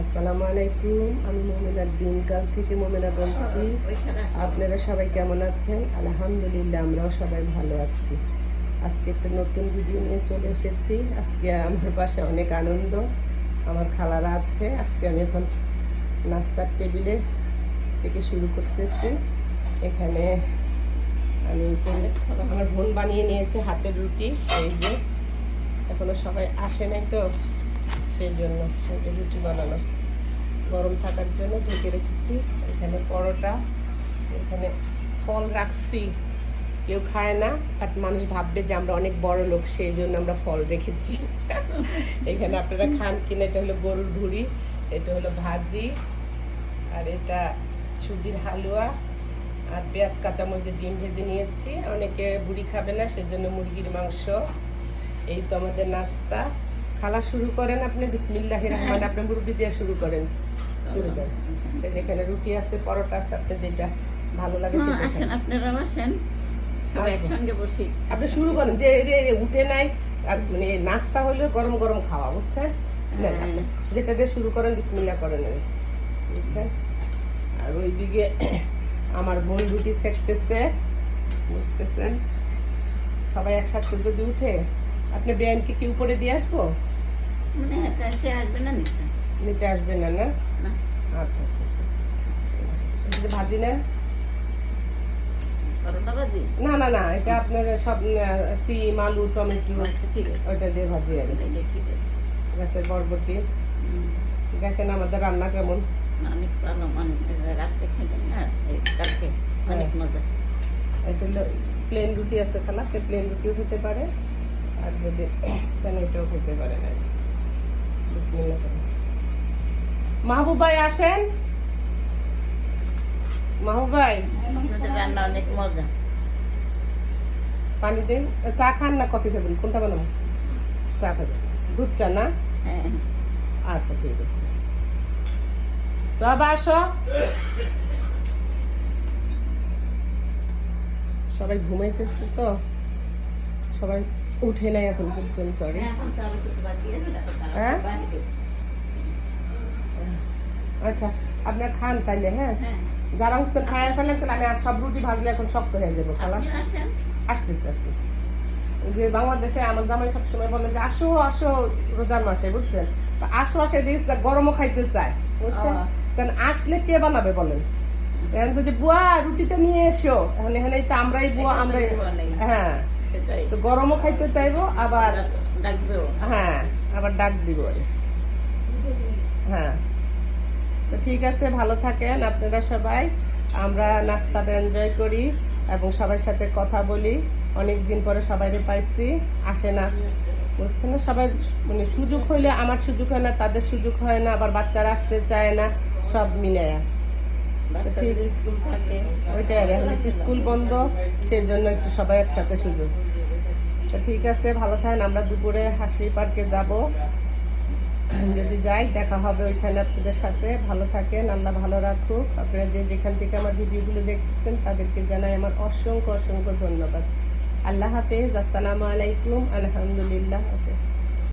আসসালামু আলাইকুম, আমি মোমেনা দিনকাল থেকে মোমেনা বলছি। আপনারা সবাই কেমন আছেন? আলহামদুলিল্লাহ, আমরাও সবাই ভালো আছি। আজকে একটা নতুন ভিডিও নিয়ে চলে এসেছি। আজকে আমার বাসায় অনেক আনন্দ, আমার খালারা আছে। আজকে আমি এখন নাস্তার টেবিলে থেকে শুরু করতেছি। এখানে আমি আমার বোন বানিয়ে নিয়েছে হাতের রুটি, এই যে। এখনও সবাই আসে নাই তো। সেই জন্য যে রুটি বানানো। গরম থাকার জন্য ঢেকে রেখেছি এখানে পরোটা, এখানে ফল রাখছি। কেউ খায় না বাট মানুষ ভাববে যে আমরা অনেক বড় লোক, সেই জন্য আমরা ফল রেখেছি। এখানে আপনারা খান কিনা, এটা হলো গরুর ভুড়ি, এটা হলো ভাজি, আর এটা সুজির হালুয়া, আর পেঁয়াজ কাঁচামরিচের ডিম ভেজে নিয়েছি। অনেকে বুড়ি খাবে না, সেজন্য মুরগির মাংস। এই তো আমাদের নাস্তা। খালা শুরু করেন আপনি বিসমিল্লাহ রহমান আপনি মুরগি দিয়ে শুরু করেন। শুরু করেন। যেখানে রুটি আছে পরোটা আছে আপনি যেটা ভালো লাগে হ্যাঁ, সেটা আসেন খান। আপনারা আসেন সবাই একসঙ্গে বসি। আপনি শুরু করেন। যে উঠে নাই মানে নাস্তা হলে গরম গরম খাওয়া বুঝছেন? হ্যাঁ। যেটা দিয়ে শুরু করেন বিসমিল্লাহ করেন। বুঝছেন? আর ওইদিকে আমার বোন রুটি সেকতেছে বুঝতেছেন? সবাই একসাথে যদি উঠে আপনি বেআইনকে কি উপরে দিয়ে আসব? মানে সে আসবে না নিচে নিচে আসবে না না? না। আচ্ছা আচ্ছা আচ্ছা। ভাজি নেন। ভাজি? না না না এটা আপনার সব সিম আলু টমেটো আচ্ছা ঠিক আছে। ওইটা দিয়ে ভাজি আর। ঠিক আছে। গাছের বরবটি। দেখেন আমাদের রান্না কেমন। অনেক ভালো মানে রাত্রে খেলেন না কালকে অনেক হ্যাঁ। মজা। এটা প্লেন রুটি আছে খালা সে প্লেন রুটিও খেতে পারে আর যদি কেন এটাও খেতে পারে না বিসমিল্লাহ করে। মাহবুব ভাই আসেন। মাহবুব ভাই রান্না অনেক মজা পানি দেন। চা খান না কফি খাবেন? কোনটা বানাবো চা খাবেন। দুধ চা না? আচ্ছা ঠিক আছে। বাবা আসো। সবাই ঘুমাইতেছে তো। সবাই উঠে নাই এখন পর্যন্ত। হ্যাঁ? আচ্ছা আপনার খান তাইলে হ্যাঁ? হ্যাঁ। যারা উঠছেন খায় ফেলেন তাহলে আমি আর সব রুটি ভাজলে এখন শক্ত হয়ে যাব খালা। আপনি আসেন। আসতেছে আসতেছে। যে বাংলাদেশে আমার জামাই সবসময় বলে যে আসো আসো রোজার মাসে বুঝছেন? আসো আসে দিয়ে গরমও খাইতে চায় বুঝছেন। কারণ আসলে কে বানাবে বলেন? এখন তো যে বুয়া রুটিটা নিয়ে এসো এখন এখানে তো আমরাই বুয়া আমরাই হ্যাঁ। তো গরমও খাইতে চাইব আবার হ্যাঁ আবার ডাক দিব হ্যাঁ। ঠিক আছে ভালো থাকেন আপনারা সবাই। আমরা নাস্তাটা এনজয় করি এবং সবার সাথে কথা বলি। অনেক দিন পরে সবাইকে পাইছি আসে না। বুঝছেন না? সবাই মানে সুযোগ হইলে আমার সুযোগ হয় না তাদের সুযোগ হয় না আবার বাচ্চারা আসতে চায় না সব মিলে স্কুল থাকে। ওইটাই আর এখন একটু স্কুল বন্ধ সেই জন্য একটু সবাই একসাথে সুযোগ। তো ঠিক আছে ভালো থাকেন আমরা দুপুরে হাসি পার্কে যাব। যদি যাই, দেখা হবে ওইখানে আপনাদের সাথে। ভালো থাকেন, আল্লাহ ভালো রাখুক। আপনারা যে যেখান থেকে আমার ভিডিওগুলো দেখছেন তাদেরকে জানাই আমার অসংখ্য অসংখ্য ধন্যবাদ। আল্লাহ হাফেজ, আসসালামু আলাইকুম, আলহামদুলিল্লাহ ওকে